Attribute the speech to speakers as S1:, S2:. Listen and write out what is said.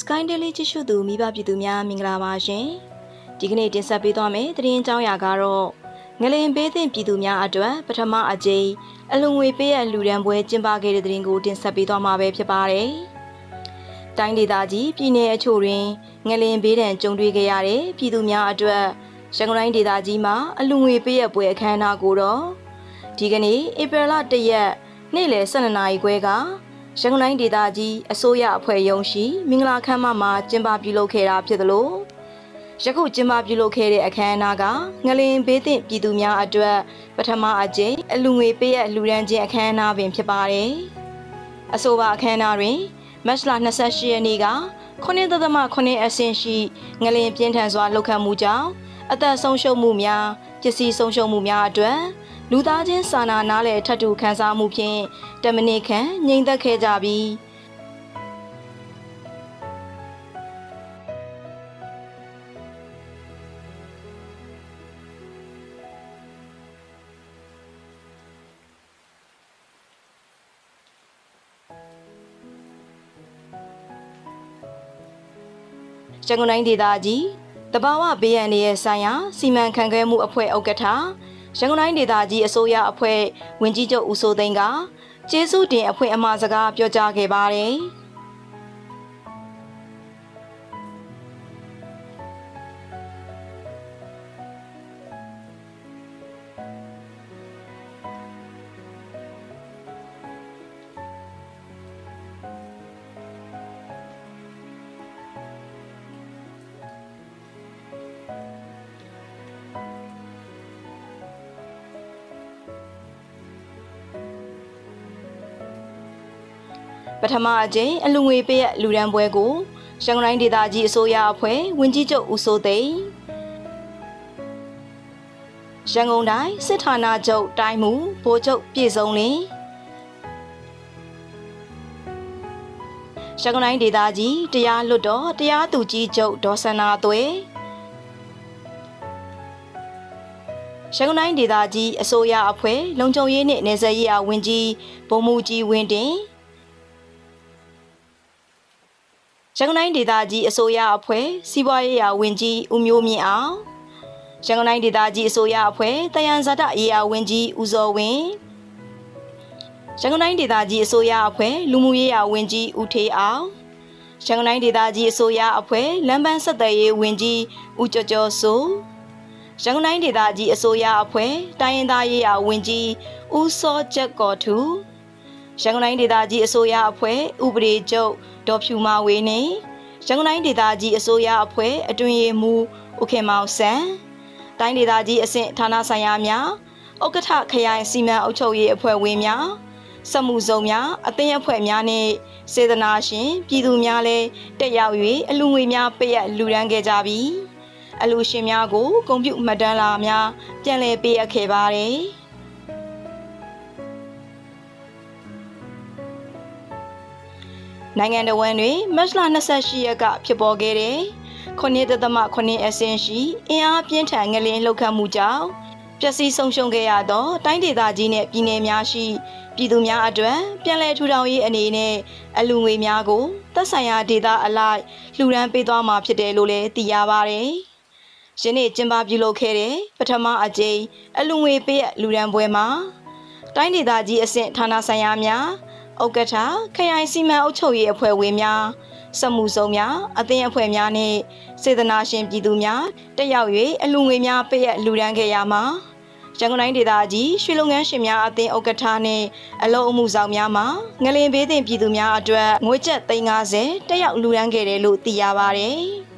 S1: Sky Daily ကြည့်ရှုသူမိဘပြည်သူများမင်္ဂလာပါရှင်ဒီကနေ့တင်ဆက်ပေးသွားမယ့်သတင်းအကြောင်းအရာကတော့ငလင်ပေးသင့်ပြည်သူများအတွက်ပထမအကြိမ်အလုံငွေပေးရလူရန်ပွဲကျင်းပခဲ့တဲ့သတင်းကိုတင်ဆက်ပေးသွားမှာပဲဖြစ်ပါတယ်တိုင်းဒေသကြီးပြည်내အချို့တွင်ငလင်ပေးဒဏ်ကြုံတွေ့ခဲ့ရတဲ့ပြည်သူများအတွက်ရန်ကုန်တိုင်းဒေသကြီးမှာအလူငွေပေးရပွဲအခမ်းအနားကိုတော့ဒီကနေ့ဧပြီလ1ရက်နေ့လယ်12နာရီခွဲက ရန်ကုန်တိုင်းဒေသကြီးအစိုးရအဖွဲ့ရုံးရှိမင်္ဂလာခမ်းမမှာကျင်းပပြုလုပ်ခဲ့တာဖြစ်သလိုယခုကျင်းပပြုလုပ်ခဲ့တဲ့အခမ်းအနားကငလင်ဘေးသင့်ပြည်သူများအတွက်ပထမအကြိမ်အလူငွေပေးရလူရန်ချင်းအခမ်းအနားပင်ဖြစ်ပါတယ်။အဆိုပါအခမ်းအနားတွင်မတ်လ28ရက်နေ့က9.8အဆင့်ရှိငလင်ပြင်းထန်စွာလှုပ်ခတ်မှုကြောင့်အသက်ဆုံးရှုံးမှုများပစ္စည်းဆုံးရှုံးမှုများအတွက် လူသားချင်းစာနာနားလည်ထပ်တူခံစားမှုဖြင့်တမနစ်ခန့်ငြိမ်သက်ခဲ့ကြပြီးရန်ကုန်တိုင်းဒေသကြီးတဘာဝဘေးရန်ရဲ့ဆိုင်ရာစီမံခန့်ခွဲမှုအဖွဲ့ဥက္ကဋ္ဌ ရန်ကုန်တိုင်းဒေသကြီးအစိုးရအဖွဲ့ဝင်ကြီးချုပ်ဦးစိုးသိန်းကကျေးဇူးတင်အဖွဲ့အမှာစကားပြောကြားခဲ့ပါတယ်။ ပထမအကြိမ်အလူငွေပေးရလူရန်ပွဲကိုရန်ကုန်တိုင်းဒေသကြီးအစိုးရအဖွဲ့ဝင်ကြီးချုပ်ဦးစိုးသိန်းရန်ကုန်တိုင်းစစ်ဌာနချုပ်တိုင်းမူဗိုလ်ချုပ်ပြည်စုံလင်းရန်ကုန်တိုင်းဒေသကြီးတရားလွတ်တော်တရားသူကြီးချုပ်ဒေါ်စန္နာသွေရန်ကုန်တိုင်းဒေသကြီးအစိုးရအဖွဲ့လုံခြုံရေးနှင့်နေဆက်ရေးအဝင်ကြီးဗိုလ်မှူးကြီးဝင်းတင် ရန်ကုန်တိုင်းဒေသကြီးအစိုးရအဖွဲ့စီးပွားရေးရာဝန်ကြီးဦးမျိုးမြင့်အောင်ရန်ကုန်တိုင်းဒေသကြီးအစိုးရအဖွဲ့တယံဇာတရေးရာဝန်ကြီးဦးစောဝင်းရန်ကုန်တိုင်းဒေသကြီးအစိုးရအဖွဲ့လူမှုရေးရာဝန်ကြီးဦးထေးအောင်ရန်ကုန်တိုင်းဒေသကြီးအစိုးရအဖွဲ့လမ်းပန်းဆက်သွယ်ရေးဝန်ကြီးဦးကျော်ကျော်စိုးရန်ကုန်တိုင်းဒေသကြီးအစိုးရအဖွဲ့တိုင်းရင်းသားရေးရာဝန်ကြီးဦးစောချက်ကော်ထူ ရန်ကုန်တိုင်းဒေသကြီးအစိုးရအဖွဲ့ဥပဒေချုပ်ဒေါ်ဖြူမာဝေးနဲ့ရန်ကုန်တိုင်းဒေသကြီးအစိုးရအဖွဲ့အတွင်ရေးမှူးဦးခင်မောင်ဆန်းတိုင်းဒေသကြီးအဆင့်ဌာနဆိုင်ရာများဥက္ကဋ္ဌခရိုင်စီမံအုပ်ချုပ်ရေးအဖွဲ့ဝင်များစက်မှုစုံများအသင်းအဖွဲ့များနဲ့စေတနာရှင်ပြည်သူများလည်းတက်ရောက်၍အလူငွေများပေးအပ်လူဒန်းခဲ့ကြပြီးအလူရှင်များကိုဂုဏ်ပြုမှတ်တမ်းလာများပြန်လည်ပေးအပ်ခဲ့ပါတယ်။ နိုင်ငံတော်ဝန်တွင်မတ်လ28ရက်ကဖြစ်ပေါ်ခဲ့တဲ့9.8အဆင့်ရှိအင်အားပြင်းထန်ငလင်းလှုပ်ခတ်မှုကြောင့်ပျက်စီးဆုံးရှုံးခဲ့ရသောတိုင်းဒေသကြီးနှင့်ပြည်내များရှိပြည်သူများအတွက်ပြည်내ထူထောင်ရေးအနေနဲ့အလူငွေများကိုသက်ဆိုင်ရာဒေသအလိုက်လှူဒန်းပေးသွားမှာဖြစ်တယ်လို့လည်းသိရပါတယ်။ယနေ့ကျင်းပပြုလုပ်ခဲ့တဲ့ပထမအကြိမ်အလူငွေပေးအပ်လူဒန်းပွဲမှာတိုင်းဒေသကြီးအဆင့်ဌာနဆိုင်ရာများ ဥက္ကဋ္ဌခရိုင်စီမံအုပ်ချုပ်ရေးအဖွဲ့ဝင်များစက်မှုစုံများအသင်းအဖွဲ့များနှင့်စေတနာရှင်ပြည်သူများတက်ရောက်၍အလူငွေများပေးအပ်လူဒန်းခဲ့ရမှာရန်ကုန်တိုင်းဒေသကြီးရွှေလုပ်ငန်းရှင်များအသင်းဥက္ကဋ္ဌနှင့်အလုံအမှုဆောင်များမှငလင်ဘေးသင့်ပြည်သူများအတွက်ငွေကျပ်350တက်ရောက်လူဒန်းခဲ့တယ်လို့သိရပါတယ်။